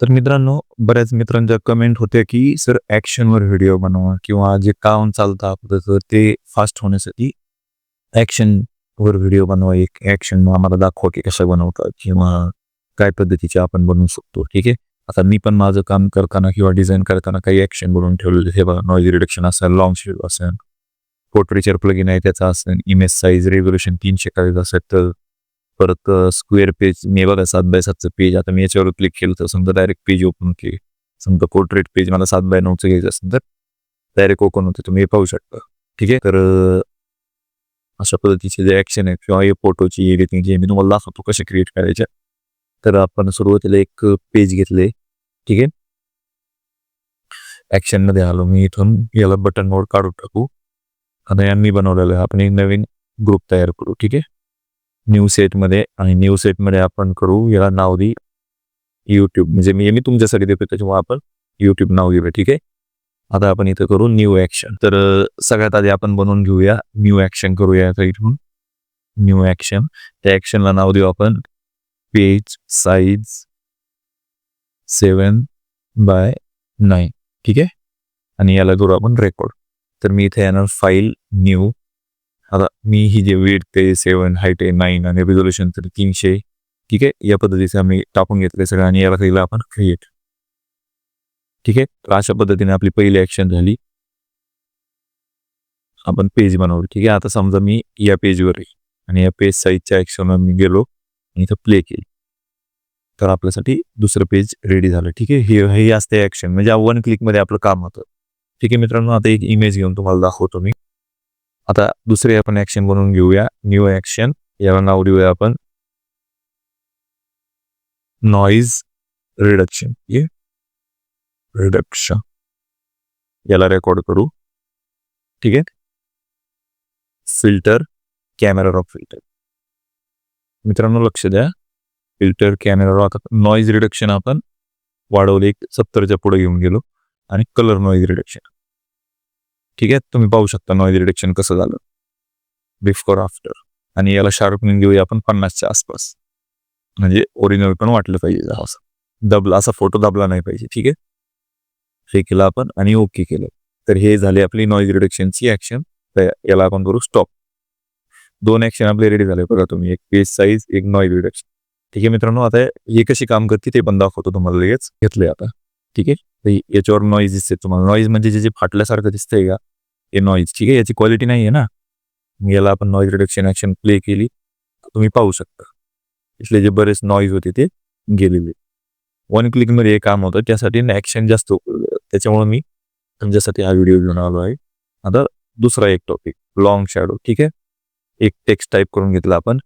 तर मित्रांनो बऱ्याच मित्रांच्या कमेंट होत्या की सर ॲक्शनवर व्हिडिओ बनवा किंवा जे काम चालतं आपलं तर ते फास्ट होण्यासाठी ॲक्शनवर व्हिडिओ बनवा. एक ॲक्शन आम्हाला दाखवा की कसं बनवतात किंवा काय पद्धतीचे आपण बनवू शकतो. ठीक आहे? आता मी पण माझं काम करताना किंवा डिझाईन करताना काही ॲक्शन बनवून ठेवलेले हे बघा नॉईज रिडक्शन असेल लॉंग शेड असेल पोर्ट्रेचर प्लगिन आहे त्याचा असेल इमेज साईज रेव्होल्युशन तीनशे करायचं असेल तर परत स्क्वेअर पेज मी बघा सात बाय सातचं पेज आता मी याच्यावर क्लिक केलं तर समजा डायरेक्ट पेज ओपन केली. समजा पोर्ट्रेट पेज मला सात बाय नऊचं घ्यायचं असेल तर डायरेक्ट ओपन होते तुम्ही हे पाहू शकता. ठीक आहे? तर अशा पद्धतीचे जे ॲक्शन आहे किंवा हे फोटोची एडिटिंग जे मी तुम्हाला दाखवतो कसे क्रिएट करायचे. तर आपण सुरुवातीला एक पेज घेतले. ठीक आहे? ॲक्शनमध्ये आलो मी इथून. याला बटन मोड काढून टाकू. आता यांनी बनवलेलं आहे. आपण एक नवीन ग्रुप तयार करू. ठीक आहे? न्यू सेटमध्ये आणि न्यू सेटमध्ये आपण करू. याला नाव दे यूट्यूब म्हणजे मी मी तुमच्यासाठी देतो त्याच्यामुळे आपण यूट्यूब नाव घेऊया ठीक आहे? आता आपण इथं करू न्यू ॲक्शन तर सगळ्यात आधी आपण बनवून घेऊया. न्यू ॲक्शन करूया आता इथून न्यू ॲक्शन त्या ॲक्शनला नाव देऊ आपण. Page size seven by nine ठीक आहे? आणि याला करू आपण रेकॉर्ड तर मी इथे येणार फाईल न्यू आता मी ही जे वेट ते सेवन हाईट आहे नाईन आणि रिझोल्युशन तर तीनशे ठीक आहे? या पद्धतीचे आम्ही टाकून घेतले सगळं आणि याला केलं आपण क्रिएट ठीक आहे? तर अशा पद्धतीने आपली पहिली ॲक्शन झाली. आपण पेज बनवलं. ठीक आहे? आता समजा मी या पेजवर आहे. आणि या पेज साईजच्या ॲक्शनवर मी गेलो आणि इथं प्ले केली. तर आपल्यासाठी दुसरं पेज रेडी झालं. ठीक आहे? हे हे असते ॲक्शन म्हणजे वन क्लिकमध्ये आपलं काम होतं. ठीक आहे मित्रांनो? आता एक इमेज घेऊन तुम्हाला दाखवतो मी. आता दुसरे आपण ऍक्शन बनवून घेऊया. न्यू ऍक्शन याला नाव देऊया आपण. नॉईज रिडक्शन ये रिडक्शन याला रेकॉर्ड करू. ठीक आहे? फिल्टर कॅमेरा रॉक फिल्टर मित्रांनो लक्ष द्या. Filter camera raw noise reduction आपण वाढवले. एक सत्तरच्या पुढे घेऊन गेलो. आणि कलर नॉईज रिडक्शन ठीक आहे? तुम्ही पाहू शकता नॉईज रिडक्शन कसं झालं. बिफोर आफ्टर आणि याला शार्पनिंग घेऊया आपण पन्नासच्या आसपास. म्हणजे ओरिजिनल पण वाटलं पाहिजे असं. दबला असा फोटो दबला नाही पाहिजे ठीक आहे? हे केलं आपण आणि ओके केलं. तर हे झाले आपली नॉईज रिडक्शनची ॲक्शन याला आपण करू स्टॉप दोन ॲक्शन आपले रेडी झाले बघा तुम्ही. एक पेज साईज एक नॉईज रिडक्शन ठीक आहे मित्रांनो आता हे कशी काम करते ते पण दाखवतो तुम्हाला लगेच. घेतलंय आता. ठीक आहे? तर याच्यावर नॉईज दिसते तुम्हाला. नॉईज म्हणजे जे जे फाटल्यासारखं दिसतंय का? हे नॉईज ठीक आहे? याची क्वालिटी नाही आहे ना? याला आपण नॉईज रिडक्शन ॲक्शन प्ले केली. तुम्ही पाहू शकता. इथले जे बरेच नॉईज होते ते गेलेले. वन क्लिकमध्ये हे काम होतं. त्यासाठी ॲक्शन जास्त त्याच्यामुळे मी तुमच्यासाठी हा व्हिडिओ घेऊन आलो आहे. आता दुसरा एक टॉपिक लॉंग शॅडो ठीक आहे? एक टेक्स्ट टाईप करून घेतला आपण.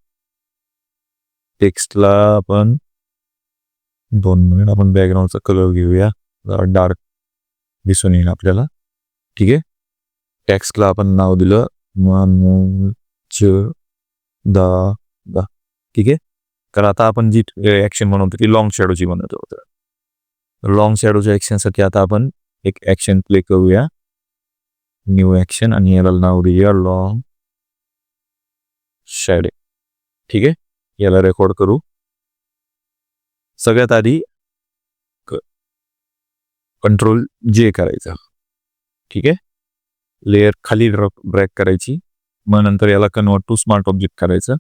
टेक्स्टला आपण दोन मिनिट आपण बॅकग्राऊंडचा कलर घेऊया. डार्क दिसून येईल आपल्याला. ठीक आहे? टॅक्सला आपण नाव दिलं. मनोज दा दा. ठीक आहे? कारण आता आपण जी ॲक्शन बनवतो ती लॉंग शॅडोची बनवतो. लॉंग शॅडोच्या ॲक्शनसाठी आता आपण एक ॲक्शन प्ले करूया. न्यू ॲक्शन आणि याला नाव देऊया लॉंग शॅडे ठीक आहे? याला रेकॉर्ड करू. सगळ्यात आधी कंट्रोल जे करायचं. ठीक आहे? लेअर खाली ब्रॅक करायची. मग नंतर याला कन्वर्ट टू स्मार्ट ऑब्जेक्ट करायचं.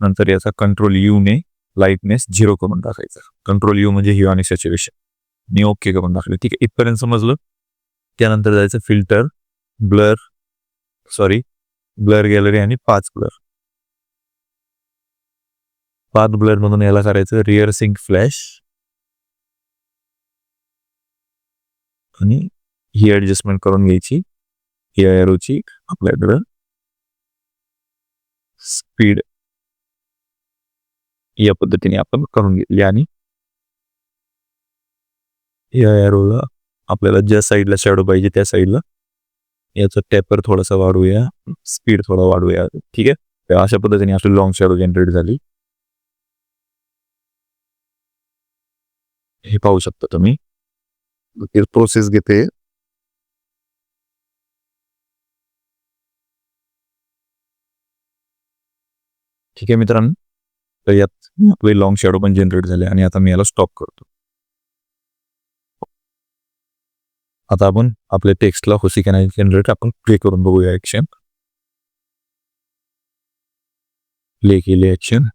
नंतर याचा कंट्रोल यू ने लाईटनेस झिरो करून टाकायचा. कंट्रोल यू म्हणजे हिओ आणि सॅच्युरेशन मी ओके करून टाकले ठीक आहे. इथपर्यंत समजलं? त्यानंतर जायचं filter blur sorry blur gallery आणि पाच ब्लर पाच ब्लर मधून याला करायचं रिअर सिंक फ्लॅश आणि ही ऍडजस्टमेंट करून घ्यायची. ही एरोची आपल्याकडं स्पीड या पद्धतीने आपण करून घेतली आणि या एरोला आपल्याला ज्या साईडला शॅडो पाहिजे त्या साईडला याचा टेपर थोडासा वाढवूया. स्पीड थोडा वाढवूया. ठीक आहे? अशा पद्धतीने आपली लॉंग शॅडो जनरेट झाली. हे पाहू शकता तुम्ही. प्रोसेस घेते. ठीक आहे मित्रांनो. तर यात आपले लॉंग शॅडो पण जनरेट झाले आणि आता मी याला स्टॉप करतो. आता आपण आपल्या टेक्स्टला होसी कॅन जनरेट आपण प्ले करून बघूया ऍक्शन प्ले केली ऍक्शन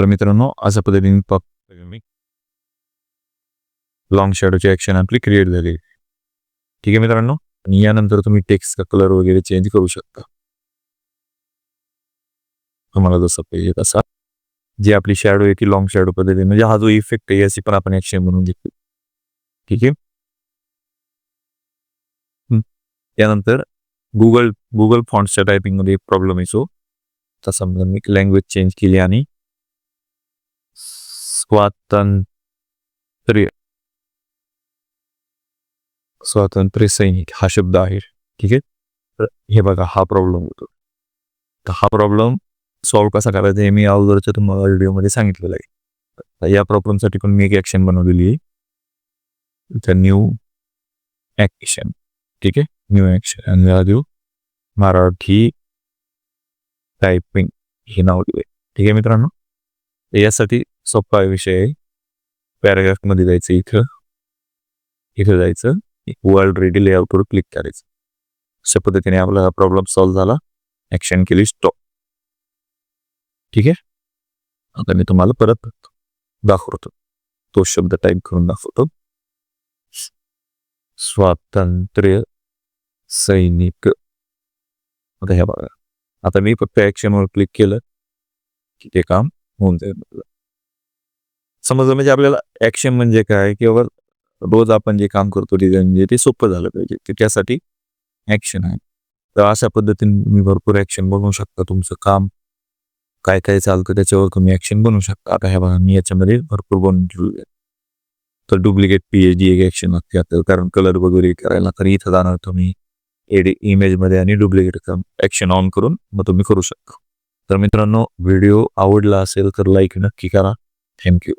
तर मित्रांनो अशा पद्धतीने पाहतो मी लॉंग शॅडोची ऍक्शन आपली क्रिएट झाली. ठीक आहे मित्रांनो? आणि यानंतर तुम्ही टेक्स्टचा कलर वगैरे चेंज करू शकता. तुम्हाला जसं पाहिजे तसा. जी आपली शॅडो आहे ती लॉंग शॅडो पद्धती म्हणजे हा जो इफेक्ट आहे याची पण आपण ॲक्शन म्हणून घेतो ठीक आहे? त्यानंतर गुगल गुगल फॉन्ट्सच्या टायपिंगमध्ये एक प्रॉब्लेम येतो तसा समजा मी लँग्वेज चेंज केली आणि स्वातंत्र्य स्वातंत्र्य सैनिक हा शब्द आहे ठीक आहे तर हे बघा हा प्रॉब्लेम होतो तर हा प्रॉब्लेम सॉल्व्ह कसा करायचा हे मी अगोदरच्या तुम्हाला व्हिडिओमध्ये सांगितलेलं आहे या प्रॉब्लेमसाठी पण मी एक ॲक्शन बनवलेली आहे तर न्यू ॲक्शन ठीक आहे न्यू ॲक्शन आणि याला देऊ मराठी टायपिंग हे नाव दिले ठीक आहे मित्रांनो यासाठी सोपा विषय आहे पॅराग्राफमध्ये जायचं इथं. इथं जायचं. वर्ल्ड रेडी लेआउटवर क्लिक करायचं. अशा पद्धतीने आपला प्रॉब्लेम सॉल्व्ह झाला. ऍक्शन केली स्टॉप ठीक आहे? आता मी तुम्हाला परत दाखवतो. तो शब्द टाईप करून दाखवतो. स्वातंत्र्य सैनिक. आता हे बघा. आता मी फक्त ऍक्शनवर क्लिक केलं की ते काम होऊन जाईल. समजलं म्हणजे आपल्याला ॲक्शन म्हणजे काय? किंवा रोज आपण जे काम करतो डिझाईन म्हणजे ते सोपं झालं पाहिजे. तर त्यासाठी ॲक्शन आहे. तर अशा पद्धतीने तुम्ही भरपूर ॲक्शन बनवू शकता. तुमचं काम काय काय चालतं त्याच्यावर तुम्ही ॲक्शन बनवू शकता. आता ह्या बघा मी याच्यामध्ये भरपूर बनवून ठेवले तर डुप्लिकेट पी एच डी एक ॲक्शन लागते आता कारण कलर वगैरे करायला तर इथं जाणार तुम्ही. एडी इमेजमध्ये आणि डुप्लिकेट ॲक्शन ऑन करून मग तुम्ही करू शकता. तर मित्रांनो व्हिडिओ आवडला असेल तर लाईक नक्की करा. Thank you